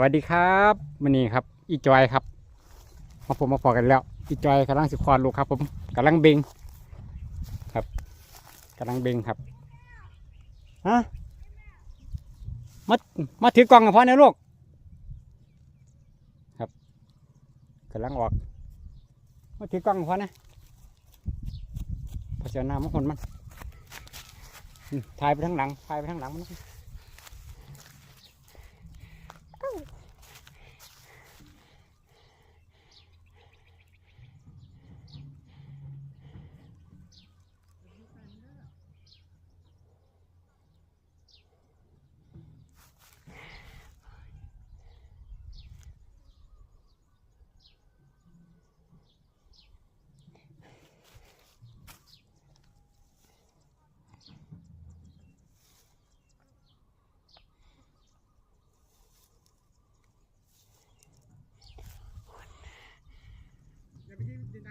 วัสดีครับมันนี้ครับ อีจอยครับมาผมมาพอกันแล้ว อีจอยกำลังสิควานลูกครับ ผมกำลังเบงครับกำลังเบงครับฮะมามาถือกล่องกับพ่อเนะลูกครับกำลังออกมาถือกล่องกับพ่อนะพอเสียหน้ามันคนมันถ่ายไปทางหลังถ่ายไปทางหลังมัน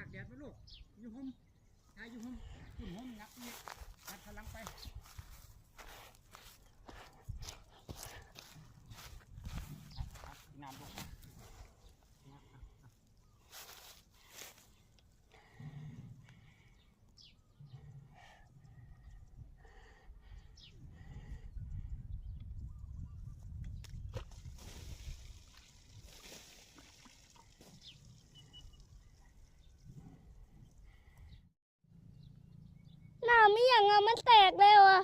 ากแดดนะลูกอยู่ห่มชายอยู่ห่มคุณห่มงับนี่งัดพลังไปน้ำลูก หน้าไม่ อย่างอะมันแตกแล้วอะ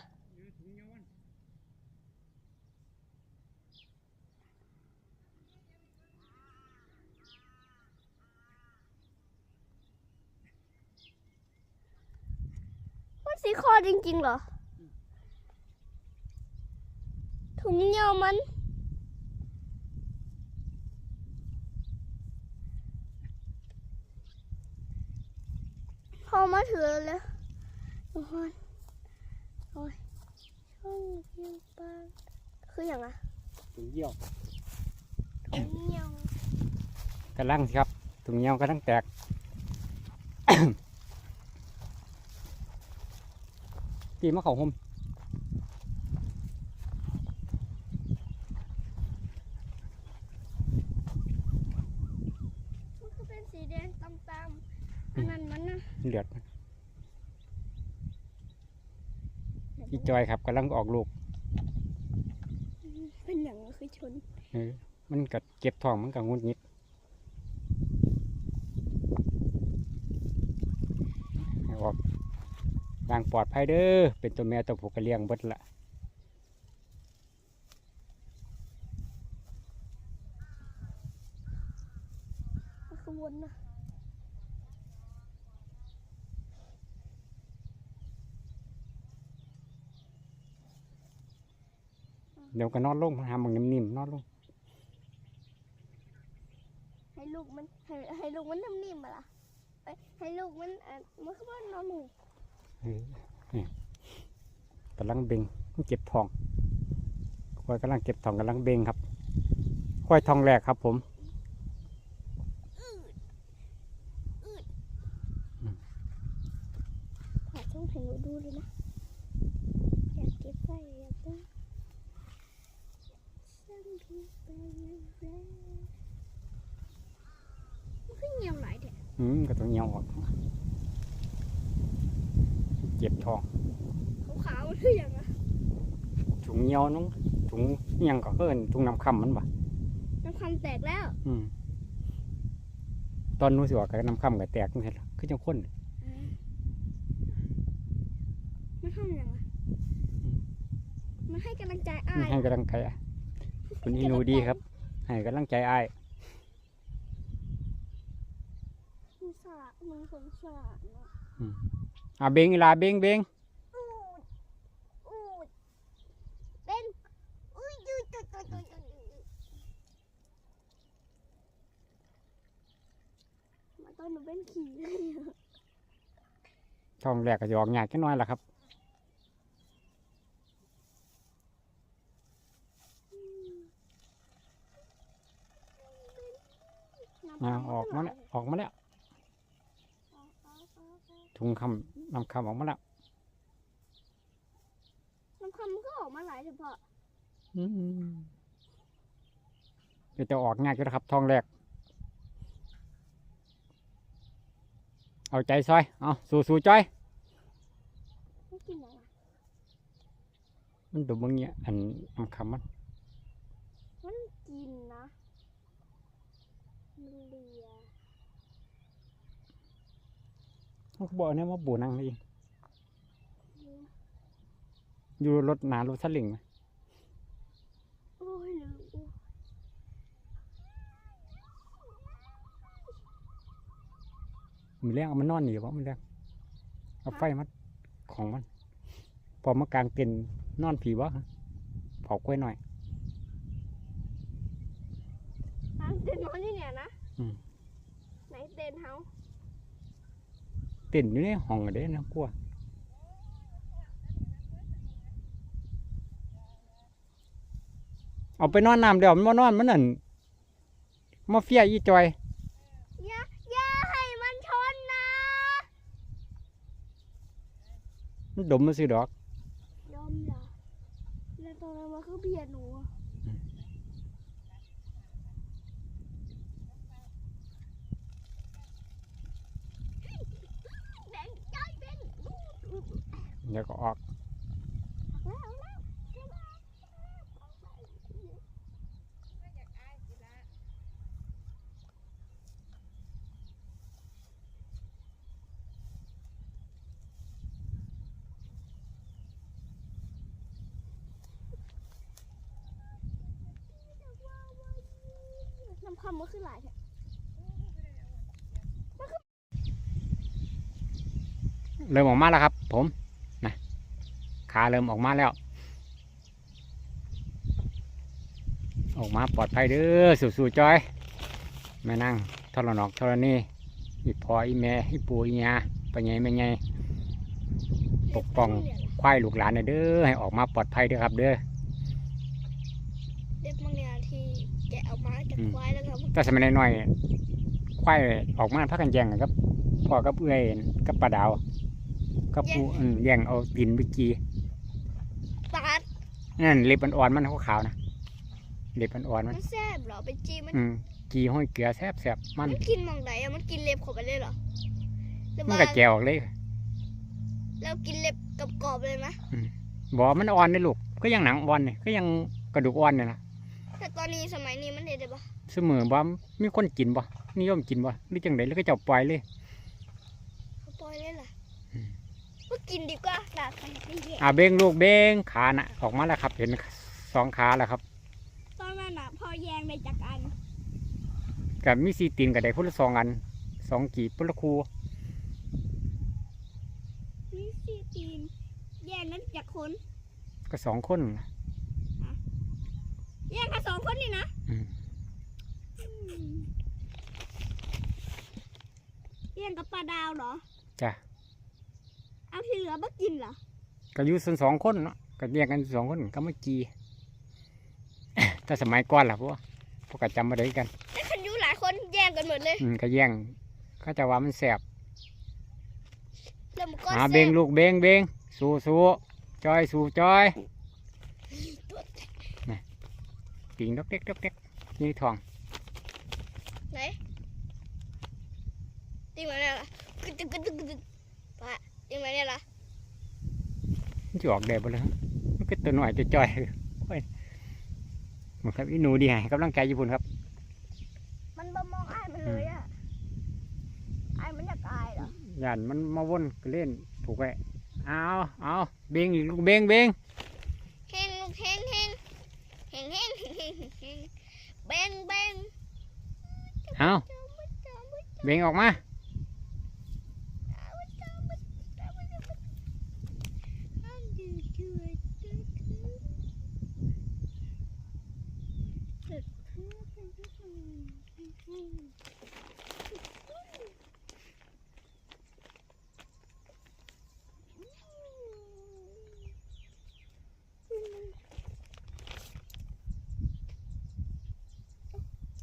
มันสีคอจริงๆเหรอ ถุงเงามันพอมาถือเลยทุกคน อ้ยช่องเพียงปางคืออย่างอะถุงเยี่ยวถุงเงากระลังสิครับถุงเยี่ยวกระลังแตกปีมะเขาห่มมันก็เป็นสีแดงตำๆอันนั้นมันนะเดือด อีจอยครับกำลังออกลูกเป็นอย่างก็คือชนเออมันก็เก็บท้องมันก็งุดงิดให้ออกอย่างปลอดภัยเด้อเป็นตัวแม่ตัวผู้ก็เลี้ยงเบิดละมันคือวนนะ เดี๋ยวก็นอนลงหาหมังนิ่มๆนอนลงให้ลูกมันให้ให้ลูกมันนิ่มๆมาล่ะเอ้ยให้ลูกมันอะมันคือว่านอนหนูเออนี่กำลังเบ่งมันเก็บทองควายกำลังเก็บทองกำลังเบ่งครับควายทองแรกครับผมขอช่องให้หนูดูเลยนะ อยากเก็บไว้อยากได้ฉัน เพียงแต่ยังแรกมันคือเงียบหลายเด็อืมก็ต้องเหี่ยวออกเก็บทองขาวๆมันคืออย่างอะถุงเหี่ยวน้องถุงอิหยังก็เอิ้นถุงน้ำคำมันบ่น้ำคำแตกแล้ว อืมตอนนู้นสิว่ากับน้ำคำก็แตกนี่เห็นคือจังคนมันทำอย่างอะมันให้กำลังใจอ้าให้ยกำลังใจอะ คุณอีหนูดีครับ ให้กำลังใจอ้ายสงสารมึงสงสารอะอ่าเบงอีหลาเบงเบงอูดอูดเป็นอุ้ยจุดจุดจุดจุดจุดมาตอนหนูเป็นขี่ทองแรกก็จะออกยากแค่น้อยละครับ อ่าออกมาแล้วออกมาแล้วถุงคำน้ำคำออกมาแล้วน้ำคำมันก็ออกมาหลายเฉพาะอืมไปเดี๋ยวจะออกง่ายก็นะครับทองแรก เอาใจซอย เอาสู้สู้ๆจ้อยไม่กินอะไรมันดูมึงเนี่ยอันน้ำคำมันมันกินนะมัน เลียมันก็บอกเนี่ยว่าบูนังนี่อยู่รถหนารถสลิงไหมโอ้ยลืมโอ้ยมีเรื่องเอามันนอนหนีวะมันเรื่องเอาไฟมัดของมัน พอมากลางเต็นท์นอนผีวะเผากล้วยหน่อยทางเต้นนอนที่เนี่ยนะอืม ไหนเต้นเฮาเต็นท์อยู่ในห้องอะเด้นะกลัวเอาไปนอนน้ำเดี๋ยวมันมานอนมันนั่นมาเฟียอีจอยอย่าอย่าให้มันชนนะมันดมมันสิดอกยอมอย่าแล้วตอนนั้นมันคือเบียดหนูอะแบงค์จ้อยเป็น เดี๋ยวก็ออกแล้วแล้วน้ำคำมันคือหลายแท้เริ่มออกมาแล้วครับผมนะ ขาเริ่มออกมาแล้ว ออกมาปลอดภัยเด้อสู้ๆจอยแม่นั่งทรนอกทรนี่อีพออีแม่อีปูอียาไปไงแม่ไงปกป้องควายลูกหลานน่ะเด้อให้ออกมาปลอดภัยเด้อครับเด้อเด็กบางเนี่ยที่แกะออกมาจากอืมควายแล้วก็แต่สมัยน้อยๆควายออกมาพักกันแย่งกันครับพ่อกับเอื้อยกับปลาดาวกับปูอืมแย่งเอาดินไปกีปาด นั่นเล็บมันอ่อนๆมันขาวๆนะเล็บมันอ่อนๆมันมันแซ่บเหรอไปจีมันอืมกีห้อยเกลือแซ่บๆมัน มันกินหมองไหนอะมันกินเล็บเข้าไปเลยเหรอหรือมันว่าก็แจวออกเลยเรากินเล็บกับกรอบๆเลยไหมบอกว่ามันอ่อนเลยลูกก็ยังหนังอ่อนเนี่ยก็ยังกระดูกอ่อนเนี่ยนะแต่ตอนนี้สมัยนี้มันเด็ดได้ปะเสมอว่ามีคนกินบ่นิยมกินบ่หรือจังไดหรือก็เจ้าปล่อยเลย เขาปล่อยเลยล่ะ อืม ก็กินดีกว่าดาบไปไม่แย่อ่าเบงลูกเบงขาน่ะออกมาแล้วครับ เห็นสองขาแล้วครับตอนนั้นอะพอแยงได้จากอันกับมีสีตีนกับได้พุ่นละสองอันสองกีบพุ่นละคูนี่สี่ตีนแยงนั้นจากคน ก็สองคนแยงกันสองคนนี่นะอืมอืมแยงกับปลาดาวเหรอ จ้ะ เอาที่เหลือมากินเหรอก็อยู่ส่วนสองคนเนาะก็แยกกันสองคนก็ไม่กีแต่สมัยก่อนล่ะพวกพวกก็จำมาได้กันแต่คันอยูหลายคนแยงกันหมดเลยอืมก็แย่งก็จะว่ามันแสบแล้วมันก็หาแซ่เบงลูกเบงเบงสู้สู้จอยสู้จอยตัวแตกปิงดอกเด็กดอกเด็กนี่ทองไหนตีมาเนี่ยล่ะกึดกึดกึด กึดกึดปะตีมาเนี่ยล่ะมันจะออกแดดบ่เลยฮะมันก็ตัวหน่อยตัวจอยโอ้ยมันครับอีหนูดีให้กำลังใจญี่ปุ่นครับ มันบ่มองอ้ายมันเลยอะอ้ายมันอยากอายเหรอย่านมันมาวนก็เล่นผูกไว้เอาเอาเบงอีกลูกเบงเบงเฮงลูกเฮงเฮงเฮงเฮงเฮงเฮงเฮงเบงเบงเอาเบงออกมา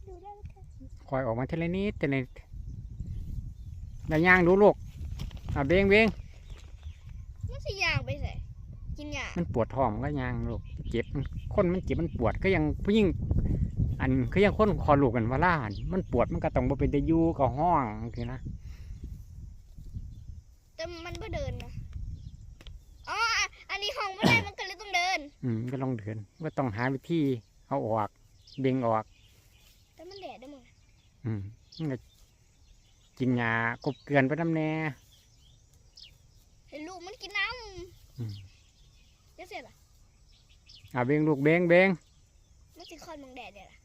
ดูได้ไหมคะ คอยออกมาทีละนิดทีละนิดได้ย่างดูลูกอะเบงเบงมันสิยางไปใส่กินยามันปวดท้องมันก็ย่างลูกเจ็บมันคนมันเจ็บมันปวดก็ยังผู้หญิงอันคือยังคนคอลูกกันว่าล่าหั่นมันปวดมันก็ต้องบ่เป็นตะยูก็ห้องคือนะแต่มันไม่เดินนะอ๋ออะอันนี้ห้องไม่ได้มันก็เลยต้องเดิน อืมก็ลองเดินก็ต้องหาวิธีเอาออกเบ่งออก แต่มันแดดได้มึง อืมมันก็กินยากบเกลือนไปน้ำแน่เห็นลูกมันกินน้อืมำจะเสร็จเหรออ่าเบ่งลูกเบ่งเบ่งมันสิคอนมึงแดดเดี๋ยวล่ะ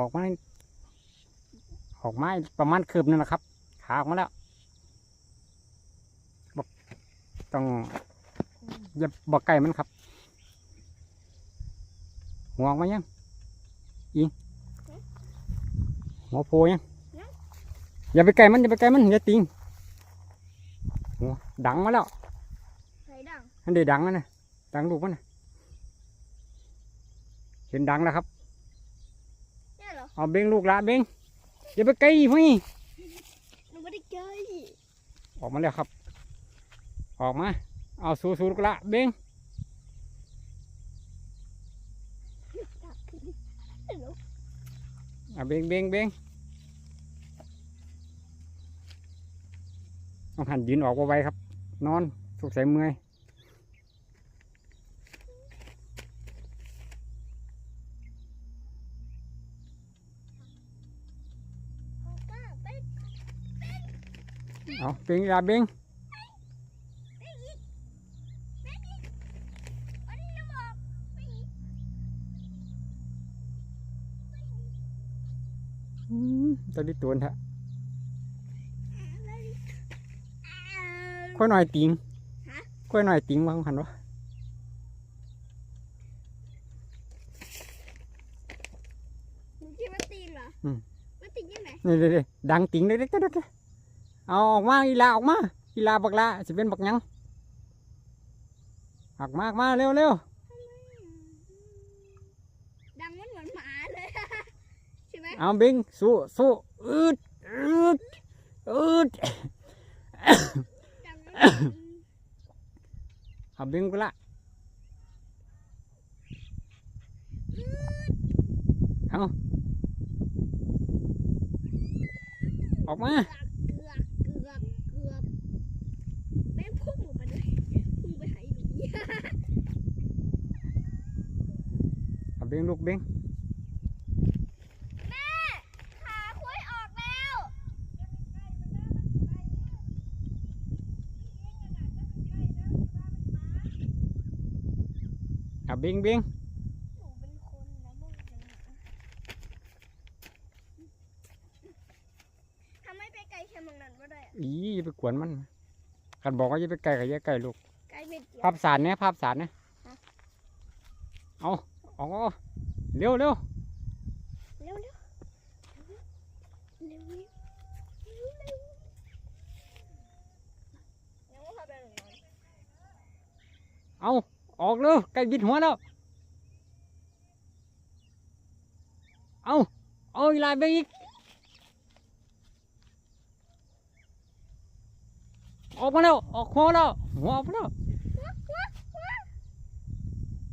ออกมาออกมาประมาณคืบนึงนะครับ ขาออกมาแล้วบอกต้องอย่าบอกไก่มันครับหัวออกมายังอิง หัวโพยังอย่าไปไก่มันอย่าไปไก่มันอย่าติงหัวดังมาแล้วไหนดังอันเดียวดังแล้วนะดังลูกมันนะเห็นดังแล้วครับเนี่ยเหรอเอาเบ่งลูกละเบ่งอย่าไปไกลพี่หนูไม่ได้เจออีออกมาแล้วครับ ออกมา เอาสู้สู้ลูกละเบ่ง เห็นหรอ เบ่งเบ่งเบ่งต้องหันยืนออกไว้ครับ นอนสุกใส่เมื่อยออาไปเอาเบ่งละเบ่ง ตัวนี้ตัวนะค่อยหน่อยติงค่อยหน่อยติงวางหันวะหนูคิดว่าตีนเหรออืมมันตีนยังไงนี่เดี๋ยวดังติงเด็กๆเด็กๆเอาออกมาอีลาออกมาอีลาบักลาสิเป็นบักหยังออกมาออกมาเร็วเร็ว ดังมันเหมือนหมาเลย ใช่ไหม เอาบ่งสู้สู้อืดอืดอืดเอนเอาบ่งกูละเอาออกมาเอบเกือบเกือบแม่งพุ่งออกไปเลยพุ่งไปหายหนูเอาเบ่งลูกเบ่ง แม่ขาคุยออกแล้ว เอาเบ่งเบ่งหนูเป็นคนนะมึงทำไมไปไกลแค่มึงนั้นก็ได้อะอีอย่าไปกวนมันกันบอกว่าอย่าไปไกลกับอย่าไกลลูกไกลเม็ดเดียวภาพสารเนี่ยภาพสารเนี่ยฮะเอาเอาเอาเร็วเร็วเร็วเร็วเร็วเร็วเร็วเร็วเร็วยังว่าเขาเป็นหนูนอนเอา ออกเร็วไก่บิดหัวแล้ว เอาเอาอีกหลายเบ่งอีก ออกมาแล้ว ออกหัวแล้ว หัวออกมาแล้ว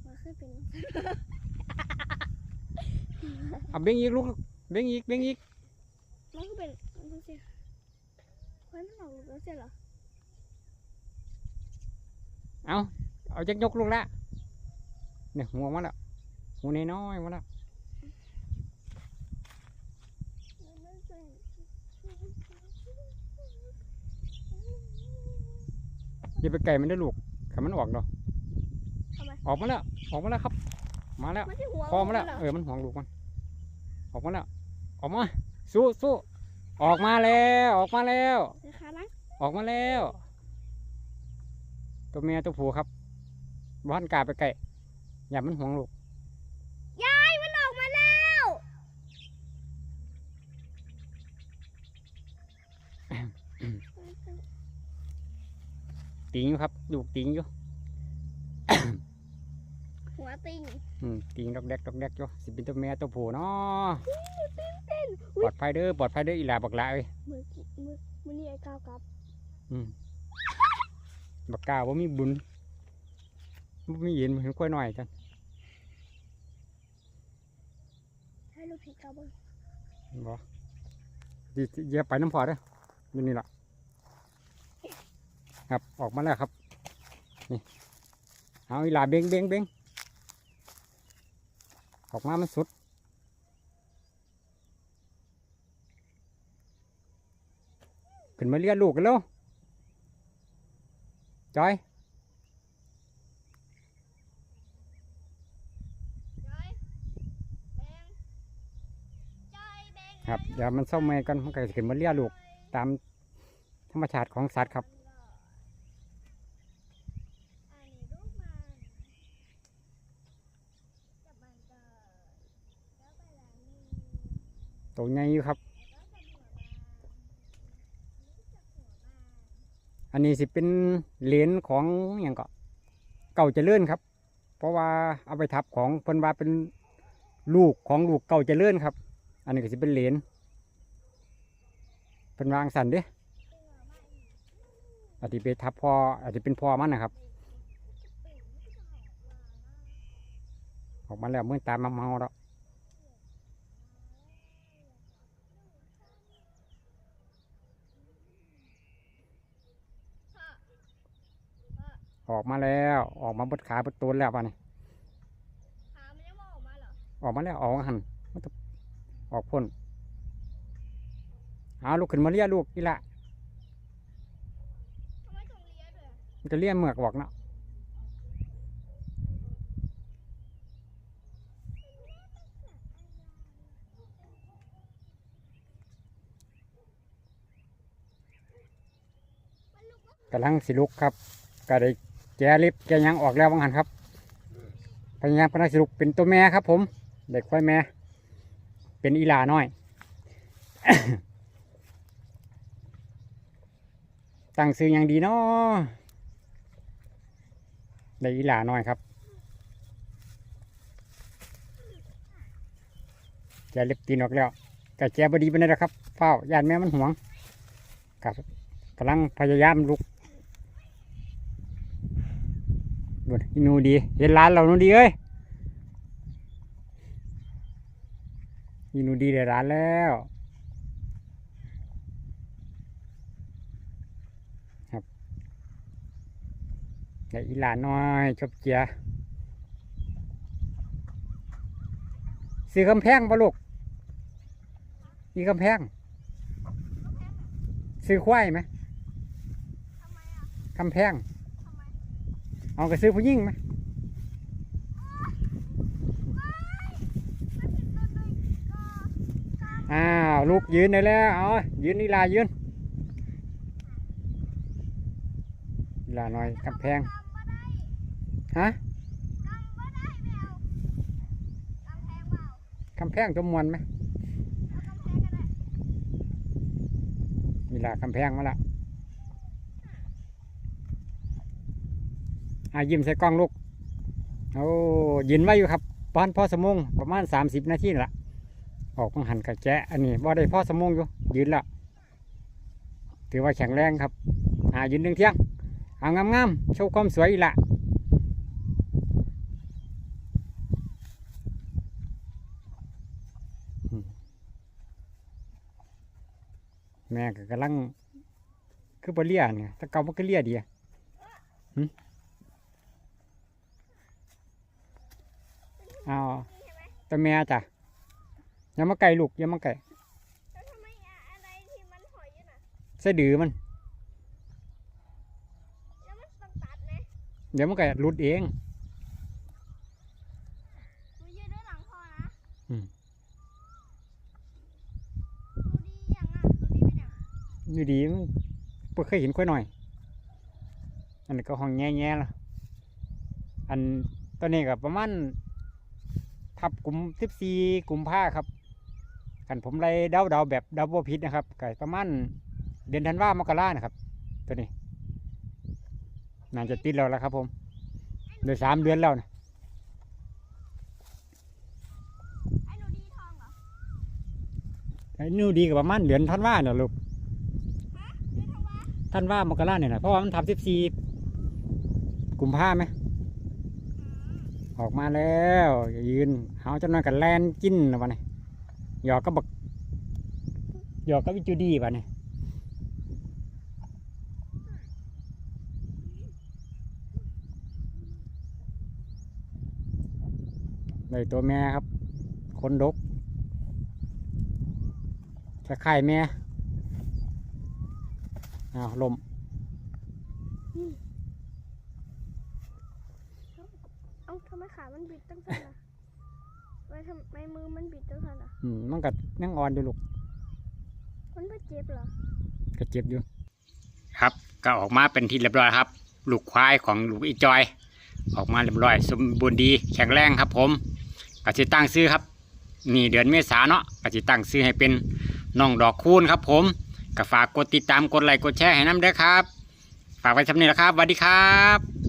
มันขึ้นเป็นเอาเบ่งอีกลูก เบ่งอีก เบ่งอีกมันขึ้นเป็นมันดูสิเฮ้ยมันออกลูกแล้วเสร็จเหรอ เอา เอาจักยกลูกละเนี่ยหัวมาแล้วหัวน้อยๆมาแล้วมันเป็นอย่าไปไก่มันได้อลูกขันมันออกดอกทำไมออกมาแล้ว ออกมาแล้วครับ มาแล้วมันที่หัวพอมาแล้วนเหรอเออ มันห่วงลูกมัน ออกมาแล้ว ออกมา สู้สู้ ออกมาแล้ว ออกมาแล้วเดี๋ยวขาล้างออกมาแล้ว ตัวเมียตัวผู้ครับ บ้านกล้าไปไก่อย่ามันห่วงลูกยายมันออกมาแล้วติงอยู่ครับลูกติงอยู่ หัวติงอืมติงดอกแดกดอกแดกอยู่สิเป็นตัวเมียตัวผู้เนาะเต้นปลอดภัยเด้อปลอดภัยเด้ออีหลาบักหลาเอ้ยมือกี้มือมือนี่ไอ้ก้าวกับ อืมบักกล้าว่ามีบุญบ่ มีเย็นเห็นกล้วยหน่อยจังลูกผีกระเบื้องบ่ดีเหยียบไปน้ำพอเด้ออยู่นี่ล่ะครับออกมาแล้วครับ นี่ เอาอีหลาเบงเบงเบงออกมามันสุดขึ้นมาเลี้ยงลูกกันแล้วจอย จอยแบงจอยแบง ครับเดี๋ยวมันเศร้าเมย์กันมันก็จะขึ้นมาเลี้ยลูกตามธรรมชาติของสัตว์ครับอันนี้ลูกมันจับมันก่อนแล้วไหลังนี่ตัวใหญ่อยู่ครับ อันนี้สิเป็นเหรียญของอย่างก็เก่าจะเจริญครับ เพราะว่าเอาไปทับของเพิ่นว่าเป็นลูกของลูกเก่าจะเจริญครับ อันนี้ก็สิเป็นเหรียญเป็นวางสันเด้อาจจะไปทับพ่ออาจจะเป็นพ่อมันนะครับ ออกมาแล้วเมื่อตามมาเมาแล้วพ่อออกมาแล้วออกมาบดขาบดตูนแล้วป่ะนี่ขามันยังไม่ออกมาเหรอออกมาแล้วออกหันมันจะ ออกพ่นเอาลูกขึ้นมาเลี้ยลูกนี่ละทำไมต้องเลี้ยด้วยอะมันจะเลี้ยเมือกบอกเนาะกแล้วกำลังสิลุกครับก็ได้แกล็บแกยังออกแล้วบางหันครับพยายามกำลังสิลุกเป็นตัวแม่ครับผม เด็กควายแม่ เป็นอีลาน้อย ตั้งซื้ออย่างดีเนาะได้อีลาน้อยครับแกะเล็บตีนออกแล้วก็แกบดีไปเลยนะครับเฝ้าย่านแม่มันห่วงครับกำลังพยายามลุกดูนูดี เห็นร้านเรานูดีเอ้ย อีนูดีได้ร้านแล้วครับได้อีหลานน้อยชอบเจียซื้อกำแพงปะลูกมีกำแพง ซื้อควายไหมทำไมอะกำแพง เอาไปซื้อผู้หญิงไหม มันถึงต้นเลยก็ อ้าวลูกยืนได้แล้วเอายืนนี่ลายืนลาหน่อยกำแพงฮะกำแมแพงจมมวนไหมเอากำแพงก็ได้อีลากำแพงมาละอายิ้มใส่กล้องลูกโอ้ยืนไว้อยู่ครับป้อนพ่อสมงประมาณสามสิบนาทีนี่ละ ออกมาหันกระแจะอันนี้บ่ได้พ่อสมงอยู่ยืนละถือว่าแข็งแรงครับอ่ายืนหนึ่งเที่ยงเอางามๆโชว์ความสวยอีละแม่ก็กำลังคือบเลียเนี่ยถ้าเกามันก็เลียดีอะเอาแต่แม่จ้ะ อย่ามาไก่ลูกอย่ามาไก่แล้วทำไมอะอะไรที่มันหอยอยู่น่ะใส่ดื้อมันแล้วมันต้องตัดไหมเดี๋ยวมันก็รุดเอง หนูยืนด้วยหลังพ่อนะอืมดูดีอย่างอะดูดีเป็นอย่างอยู่ดีมันเพิ่งเคยเห็นค่อยหน่อย อันนี้ก็ห้องแง่ๆละอันตอนนี้ก็ประมาณทับกลุ่มสิบสี่กลุ่มผ้าครับ กันผมไล่เดาเดาๆแบบเดาบ่ผิดนะครับก็ประมาณเดือนธันวามกรานะครับ ตัวนี้น่าจะติดแล้วละครับ ผมเดือนสามเดือนแล้วนะไอ้หนูดีทองเหรอไอ้นู่นดีกับประมาณเดือนธันวาเนี่ยลูกดีทองวะธันวามกราเนี่ยนะเพราะว่ามันทับสิบสี่กลุ่มผ้าไหมออกมาแล้วอย่ายืน เอาจำนวนกันแลนกินนะวันนี้เหยอกก็บักหยอกก็วิจูดีป่ะเนี่ยเลยตัวแม่ครับ คนดกคล้ายๆแม่อ้าวลมเอ้าทำไมขามันบิดตั้งแต่ น่ะไว้ทำไมมือมันบิดตั้งแต่น่ะอืมมันก็ยังอ่อนอยู่ลูกมันไม่เจ็บเหรอก็เจ็บอยู่ ครับ ก็ออกมาเป็นที่เรียบร้อยครับ ลูกควายของลูกอีจอย ออกมาเรียบร้อย สมบูรณ์ดี แข็งแรงครับ ผมก็จะตั้งซื้อครับ นี่เดือนเมษาเนาะก็จะตั้งซื้อให้เป็นน้องดอกคูณครับ ผมก็ฝากกดติดตามกดไลค์กดแชร์ให้น้ำเด้อครับ ฝากไว้ชำนี้ละครับสวัสดีครับ